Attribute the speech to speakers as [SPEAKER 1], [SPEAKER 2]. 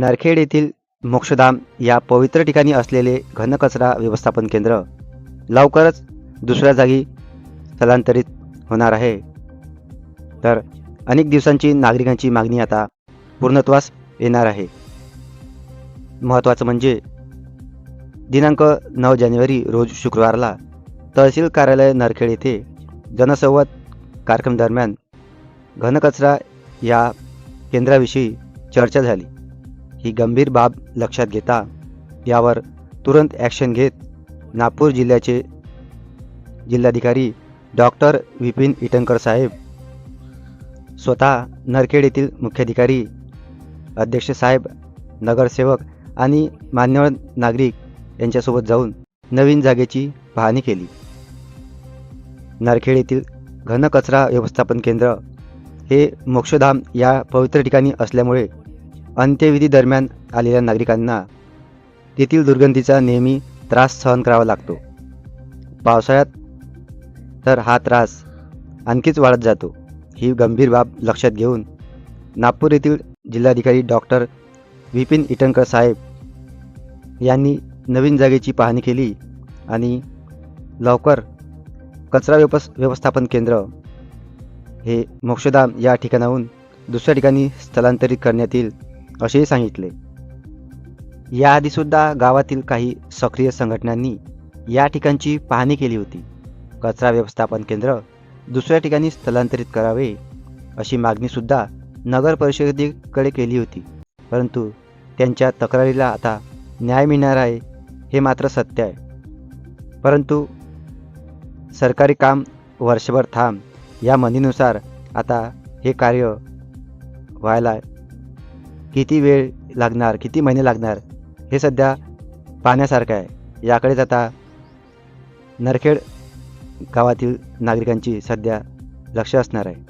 [SPEAKER 1] नरखेड येथील मोक्षधाम या पवित्र ठिकाणी असलेले घनकचरा व्यवस्थापन केंद्र लवकरच दुसऱ्या जागी स्थलांतरित होणार आहे. तर अनेक दिवसांची नागरिकांची मागणी आता पूर्णत्वास येणार आहे. महत्त्वाचं म्हणजे दिनांक नऊ जानेवारी रोज शुक्रवारला तहसील कार्यालय नरखेड येथे जनसंवाद कार्यक्रम दरम्यान घनकचरा या केंद्राविषयी चर्चा झाली. ही गंभीर बाब लक्षात घेता यावर तुरंत ॲक्शन घेत नागपूर जिल्ह्याचे जिल्हाधिकारी डॉक्टर विपिन इटनकर साहेब स्वतः नरखेड येथील मुख्याधिकारी अध्यक्ष साहेब नगरसेवक आणि मान्यवर नागरिक यांच्यासोबत जाऊन नवीन जागेची पाहणी केली. नरखेड येथील घनकचरा व्यवस्थापन केंद्र हे मोक्षधाम या पवित्र ठिकाणी असल्यामुळे अंत्यविधी दरम्यान आलेल्या नागरिकांना तेथील दुर्गंधीचा नेहमी त्रास सहन करावा लागतो. पावसाळ्यात तर हा त्रास आणखीच वाढत जातो. ही गंभीर बाब लक्षात घेऊन नागपूर येथील जिल्हाधिकारी डॉक्टर विपिन इटनकर साहेब यांनी नवीन जागेची पाहणी केली आणि लवकर कचरा व्यवस व्यवस्थापन केंद्र हे मोक्षधाम या ठिकाणाहून दुसऱ्या ठिकाणी स्थलांतरित करण्यात येईल. असेही सांगितले. याआधीसुद्धा गावातील काही सक्रिय संघटनांनी या ठिकाणची पाहणी केली होती. कचरा व्यवस्थापन केंद्र दुसऱ्या ठिकाणी स्थलांतरित करावे अशी मागणीसुद्धा नगर परिषदेकडे केली होती. परंतु त्यांच्या तक्रारीला आता न्याय मिळणार आहे हे मात्र सत्य आहे. परंतु सरकारी काम वर्षभर थांब या म्हणीनुसार आता हे कार्य व्हायला किती वेळ लागणार किती महिने लागणार हे सध्या पाहण्यासारखं आहे. याकडेच आता नरखेड गावातील नागरिकांची सध्या लक्ष असणार आहे.